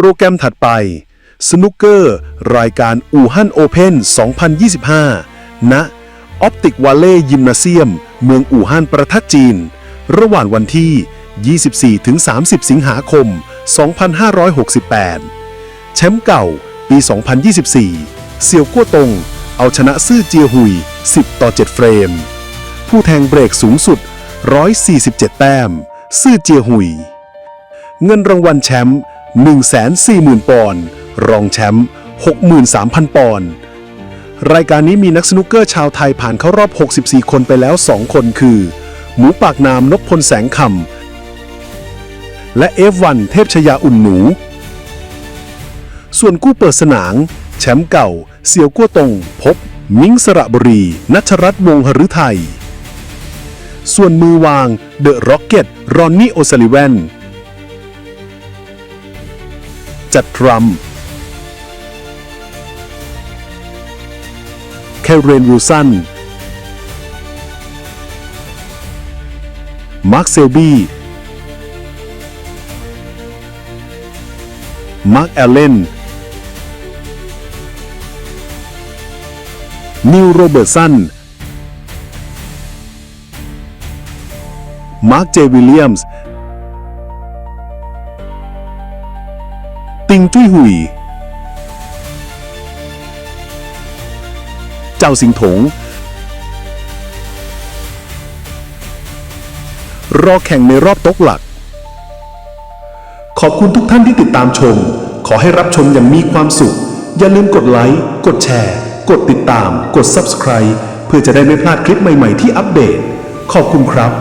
โปรแกรมถัดไปสนุกเกอร์ รายการอู่ฮั่นโอเพน2025 ณ ออปติกวาเล่ยิมนาเซียม เมืองอู่ฮั่นประเทศจีน ระหว่างวันที่ 24-30 สิงหาคม 2568 แชมป์เก่า ปี 2024 เสี่ยวกั้วตง เอาชนะซื่อเจียหุย 10 ต่อ 7 เฟรม ผู้แทงเบรกสูงสุด 147 แต้ม ซื่อเจียหุย เงินรางวัลแชมป์ 140,000 ปอนด์รองแชมป์63,000 ปอนด์รายการนี้มีนักสนุกเกอร์ชาวไทยผ่านเข้ารอบ 64 คนไปแล้ว 2 คนคือ หมูปากนามนพพลแสงคำและ F1 เทพชยาอุ่นหนู ส่วนกู้เปิดสนามแชมป์เก่า เสี่ยวกั้วตง พบ มิ้งสระบุรี นัชรัตน์วงหฤทัยส่วนมือวาง เดอะร็อกเก็ต รอนนี่โอซาลิแวน จัดทรัมป์แคเรนวูสัน มาร์คเซลบี้ มาร์คแอลเลน นิวโรเบิร์ตสัน มาร์คเจวิลเลียมส์ ติงจุ้ยหุย เจ้าสิงถง รอแข่งในรอบโต๊ะหลัก ขอบคุณทุกท่านที่ติดตามชม ขอให้รับชมอย่างมีความสุข อย่าลืมกดไลค์ กดแชร์ กดติดตาม กด Subscribe เพื่อจะได้ไม่พลาดคลิปใหม่ ๆ ที่อัปเดต ขอบคุณครับ